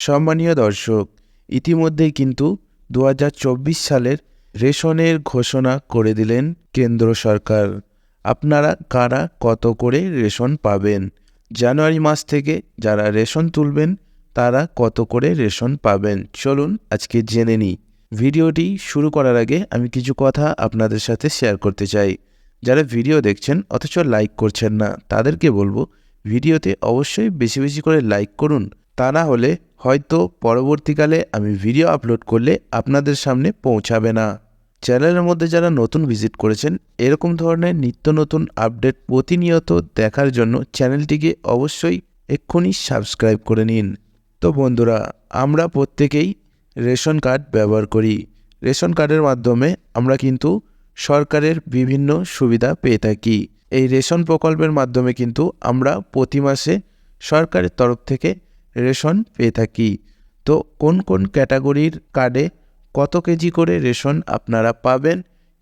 সম্মানীয় দর্শক, ইতিমধ্যেই কিন্তু দু হাজার চব্বিশ সালের রেশনের ঘোষণা করে দিলেন কেন্দ্র সরকার। আপনারা কারা কত করে রেশন পাবেন? জানুয়ারি মাস থেকে যারা রেশন তুলবেন, তারা কত করে রেশন পাবেন? চলুন আজকে জেনে নিই। ভিডিওটি শুরু করার আগে আমি কিছু কথা আপনাদের সাথে শেয়ার করতে চাই। যারা ভিডিও দেখছেন, অথচ লাইক করছেন না, তাদেরকে বলব, ভিডিওতে অবশ্যই বেশি বেশি করে লাইক করুন। তা না হলে হয়তো পরবর্তীকালে আমি ভিডিও আপলোড করলে আপনাদের সামনে পৌঁছাবে না। চ্যানেলের মধ্যে যারা নতুন ভিজিট করেছেন, এরকম ধরনের নিত্য নতুন আপডেট প্রতিনিয়ত দেখার জন্য চ্যানেলটিকে অবশ্যই এক্ষুনি সাবস্ক্রাইব করে নিন। তো বন্ধুরা, আমরা প্রত্যেকেই রেশন কার্ড ব্যবহার করি। রেশন কার্ডের মাধ্যমে আমরা কিন্তু সরকারের বিভিন্ন সুবিধা পেয়ে থাকি। এই রেশন প্রকল্পের মাধ্যমে কিন্তু আমরা প্রতি মাসে সরকারের তরফ থেকে রেশন পেয়ে থাকি। তো কোন কোন ক্যাটাগরির কার্ডে কত কেজি করে রেশন আপনারা পাবেন,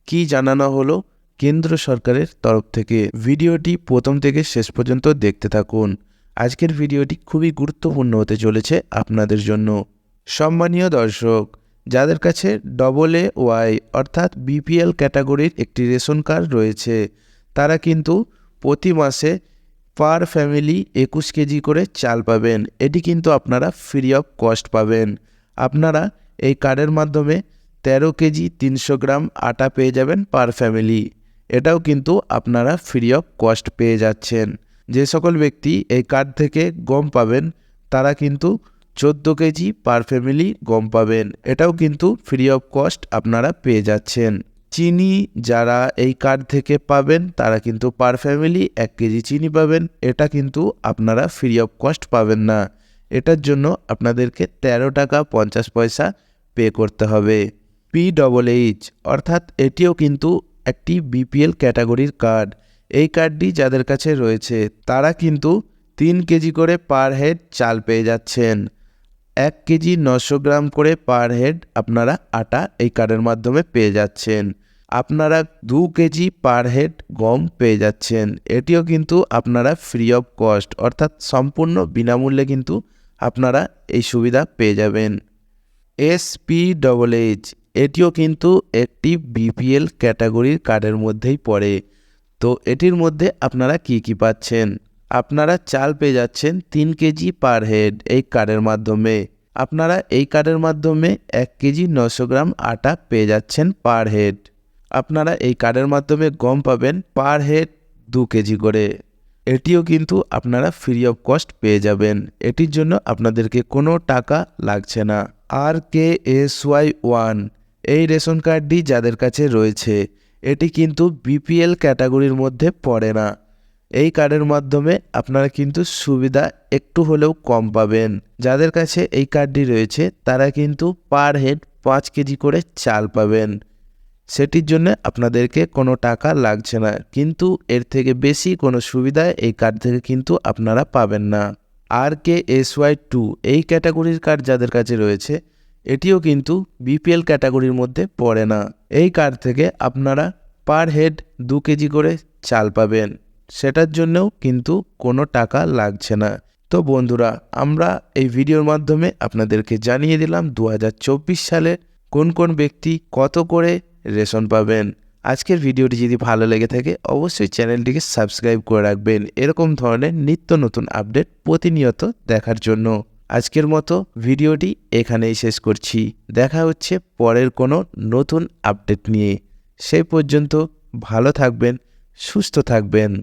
কি জানানো হলো কেন্দ্র সরকারের তরফ থেকে। ভিডিওটি প্রথম থেকে শেষ পর্যন্ত দেখতে থাকুন। আজকের ভিডিওটি খুবই গুরুত্বপূর্ণ হতে চলেছে আপনাদের জন্য। সম্মানীয় দর্শক, যাদের কাছে ডবল এ ওয়াই অর্থাৎ বিপিএল ক্যাটাগরির একটি রেশন কার্ড রয়েছে, তারা কিন্তু প্রতি মাসে পার ফ্যামিলি একুশ কেজি করে চাল পাবেন। এটি কিন্তু আপনারা ফ্রি অফ কস্ট পাবেন। আপনারা এই কার্ডের মাধ্যমে তেরো কেজি তিনশো গ্রাম আটা পেয়ে যাবেন পার ফ্যামিলি এটাও কিন্তু আপনারা ফ্রি অফ কস্ট পেয়ে যাচ্ছেন। যে সকল ব্যক্তি এই কার্ড থেকে গম পাবেন, তারা কিন্তু চোদ্দ কেজি পার ফ্যামিলি গম পাবেন। এটাও কিন্তু ফ্রি অফ কস্ট আপনারা পেয়ে যাচ্ছেন। চিনি যারা এই কার্ড থেকে পাবেন, তারা কিন্তু পার ফ্যামিলি এক কেজি চিনি পাবেন। এটা কিন্তু আপনারা ফ্রি অফ কস্ট পাবেন না। এটার জন্য আপনাদেরকে তেরো টাকা পঞ্চাশ পয়সা পে করতে হবে। পি ডবল এইচ অর্থাৎ এটিও কিন্তু একটি বিপিএল ক্যাটাগরির কার্ড এই কার্ডটি যাদের কাছে রয়েছে, তারা কিন্তু তিন কেজি করে পার হেড চাল পেয়ে যাচ্ছেন। এক কেজি নশো গ্রাম করে পার হেড আপনারা আটা এই কার্ডের মাধ্যমে পেয়ে যাচ্ছেন। আপনারা দু কেজি পার হেড গম পেয়ে যাচ্ছেন। এটিও কিন্তু আপনারা ফ্রি অফ কস্ট অর্থাৎ সম্পূর্ণ বিনামূল্যে কিন্তু আপনারা এই সুবিধা পেয়ে যাবেন। এস পি ডবল এইচ এটিও কিন্তু একটি বিপিএল ক্যাটাগরির কার্ডের মধ্যেই পড়ে। তো এটির মধ্যে আপনারা কি কি পাচ্ছেন? আপনারা চাল পেয়ে যাচ্ছেন তিন কেজি পার হেড এই কার্ডের মাধ্যমে। আপনারা এই কার্ডের মাধ্যমে এক কেজি নশো গ্রাম আটা পেয়ে যাচ্ছেন পার হেড। আপনারা এই কার্ডের মাধ্যমে গম পাবেন পার হেড দু কেজি করে। এটিও কিন্তু আপনারা ফ্রি অফ কস্ট পেয়ে যাবেন। এটির জন্য আপনাদেরকে কোনো টাকা লাগছে না। আর কে এস ওয়াই ওয়ান, এই রেশন কার্ডটি যাদের কাছে রয়েছে, এটি কিন্তু বিপিএল ক্যাটাগরির মধ্যে পড়ে না। এই কার্ডের মাধ্যমে আপনারা কিন্তু সুবিধা একটু হলেও কম পাবেন। যাদের কাছে এই কার্ডটি রয়েছে, তারা কিন্তু পার হেড পাঁচ কেজি করে চাল পাবেন। সেটির জন্য আপনাদেরকে কোনো টাকা লাগছে না। কিন্তু এর থেকে বেশি কোনো সুবিধা এই কার্ড থেকে কিন্তু আপনারা পাবেন না। আর কে এস ওয়াই টু এই ক্যাটাগরির কার্ড যাদের কাছে রয়েছে, এটিও কিন্তু বিপিএল ক্যাটাগরির মধ্যে পড়ে না। এই কার্ড থেকে আপনারা পার হেড দু কেজি করে চাল পাবেন। সেটার জন্যও কিন্তু কোনো টাকা লাগছে না। তো বন্ধুরা, আমরা এই ভিডিওর মাধ্যমে আপনাদেরকে জানিয়ে দিলাম দু হাজার চব্বিশ সালে কোন কোন ব্যক্তি কত করে রেশন পাবেন। আজকের ভিডিওটি যদি ভালো লেগে থাকে, অবশ্যই চ্যানেলটিকে সাবস্ক্রাইব করে রাখবেন। এরকম ধরনের নিত্য নতুন আপডেট প্রতিনিয়ত দেখার জন্য। আজকের মতো ভিডিওটি এখানেই শেষ করছি। দেখা হচ্ছে পরের কোনো নতুন আপডেট নিয়ে। সেই পর্যন্ত ভালো থাকবেন, সুস্থ থাকবেন।